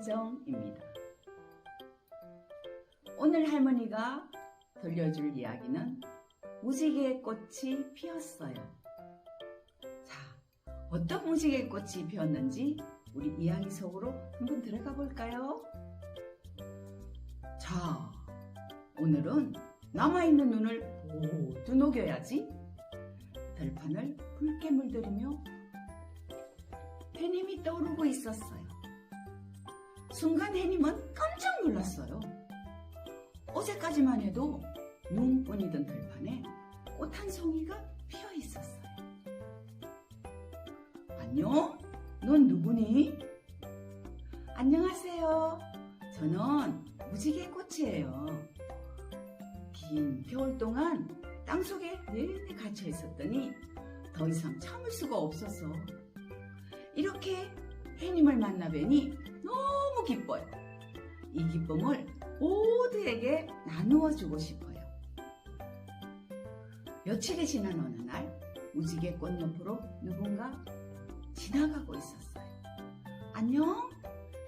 김정입니다. 오늘 할머니가 들려줄 이야기는 무지개 꽃이 피었어요. 자, 어떤 무지개 꽃이 피었는지 우리 이야기 속으로 한번 들어가 볼까요? 자, 오늘은 남아있는 눈을 모두 녹여야지. 들판을 붉게 물들이며 해님이 떠오르고 있었어요. 순간 해님은 깜짝 놀랐어요. 어제까지만 해도 눈뿐이던 들판에 꽃 한 송이가 피어 있었어요. 안녕? 넌 누구니? 안녕하세요. 저는 무지개 꽃이에요. 긴 겨울 동안 땅속에 내내 갇혀 있었더니 더 이상 참을 수가 없어서 이렇게 해님을 만나 뵈니 너무 기뻐요. 이 기쁨을 모두에게 나누어 주고 싶어요. 며칠이 지난 어느 날 무지개 꽃 옆으로 누군가 지나가고 있었어요. 안녕?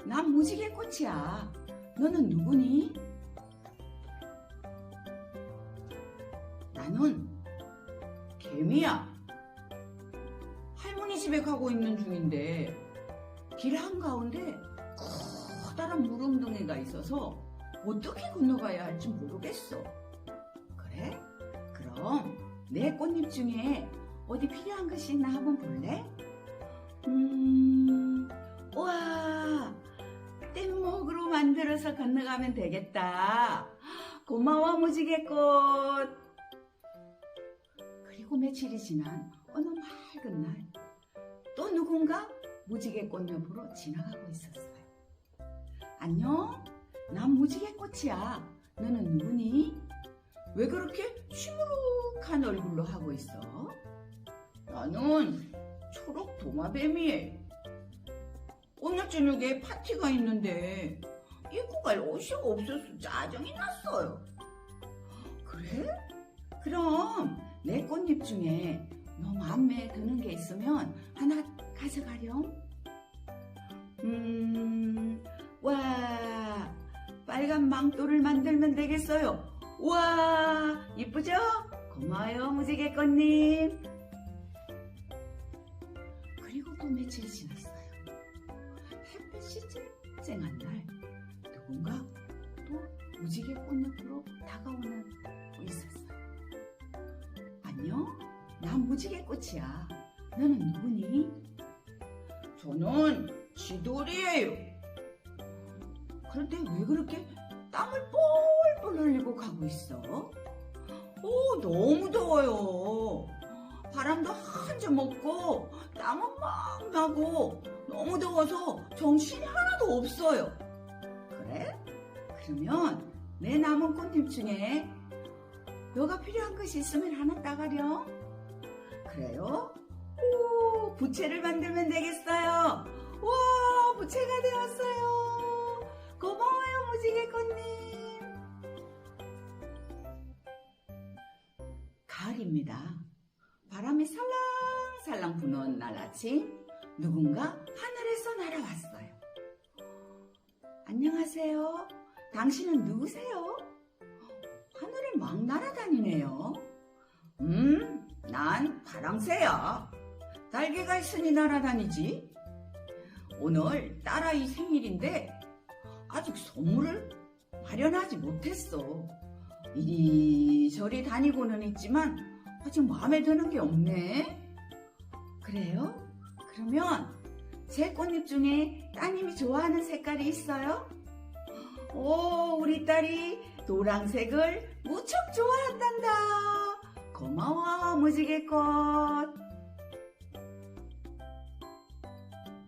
난 무지개 꽃이야. 너는 누구니? 나는 개미야. 할머니 집에 가고 있는 중인데 길 한가운데 커다란 물웅덩이가 있어서 어떻게 건너가야 할지 모르겠어. 그래? 그럼 내 꽃잎 중에 어디 필요한 것이 있나 한번 볼래? 음, 우와, 뗏목으로 만들어서 건너가면 되겠다. 고마워, 무지개꽃. 그리고 며칠이 지난 어느 맑은 날, 또 누군가 무지개꽃 옆으로 지나가고 있었어요. 안녕? 난 무지개 꽃이야. 너는 누구니? 왜 그렇게 시무룩한 얼굴로 하고 있어? 나는 초록 도마뱀이에요. 오늘 저녁에 파티가 있는데 입고 갈 옷이 없어서 짜증이 났어요. 그래? 그럼 내 꽃잎 중에 너 마음에 드는 게 있으면 하나 가져가렴. 음, 와, 빨간 망토를 만들면 되겠어요. 와, 이쁘죠? 고마워요, 무지개 꽃님. 그리고 또 며칠 지났어요. 햇빛이 쨍쨍한 날, 누군가 또 무지개 꽃 옆으로 다가오는 고 있었어요. 안녕? 난 무지개 꽃이야. 너는 누구니? 저는 지돌이에요. 그런데 왜 그렇게 땀을 뻘뻘 흘리고 가고 있어? 오, 너무 더워요. 바람도 한점 없고, 땀은 막 나고, 너무 더워서 정신이 하나도 없어요. 그래? 그러면 내 남은 꽃잎 중에 너가 필요한 것이 있으면 하나 따가렴. 그래요? 오, 부채를 만들면 되겠어요. 와, 부채가 되었어요. 가을입니다. 바람이 살랑살랑 부는 날 아침, 누군가 하늘에서 날아왔어요. 안녕하세요. 당신은 누구세요? 하늘을 막 날아다니네요. 음, 난 파랑새야. 날개가 있으니 날아다니지. 오늘 딸아이 생일인데 아직 선물을 마련하지 못했어. 이리저리 다니고는 있지만 아직 마음에 드는 게 없네. 그래요? 그러면 제 꽃잎 중에 따님이 좋아하는 색깔이 있어요? 오, 우리 딸이 노란색을 무척 좋아한단다. 고마워, 무지개꽃.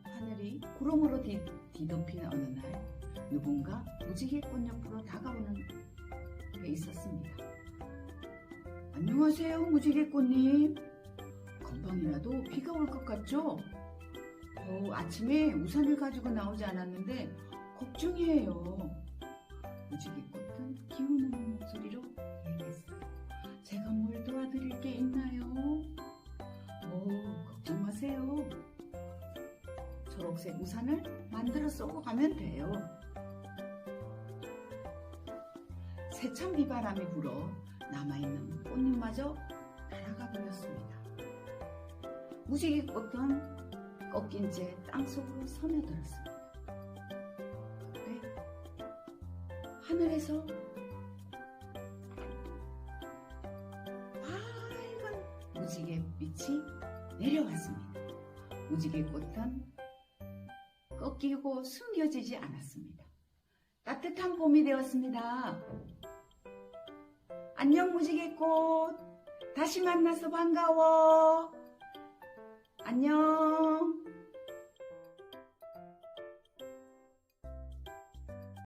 하늘이 구름으로 뒤, 뒤덮인 어느 날, 누군가 무지개꽃 옆으로 다가오는 게 있었습니다. 안녕하세요, 무지개꽃님. 건방이라도 비가 올 것 같죠? 어, 아침에 우산을 가지고 나오지 않았는데 걱정이에요. 무지개꽃은 기우는 목소리로 얘기했어요. 제가 뭘 도와드릴 게 있나요? 오, 걱정 마세요. 초록색 우산을 만들어 쓰고 가면 돼요. 세찬 비바람이 불어 남아있는 꽃잎마저 날아가 버렸습니다. 무지개 꽃은 꺾인 채 땅속으로 스며들었습니다. 그때 하늘에서 밝은 무지개 빛이 내려왔습니다. 무지개 꽃은 꺾이고 숨겨지지 않았습니다. 따뜻한 봄이 되었습니다. 안녕 무지개꽃. 다시 만나서 반가워. 안녕.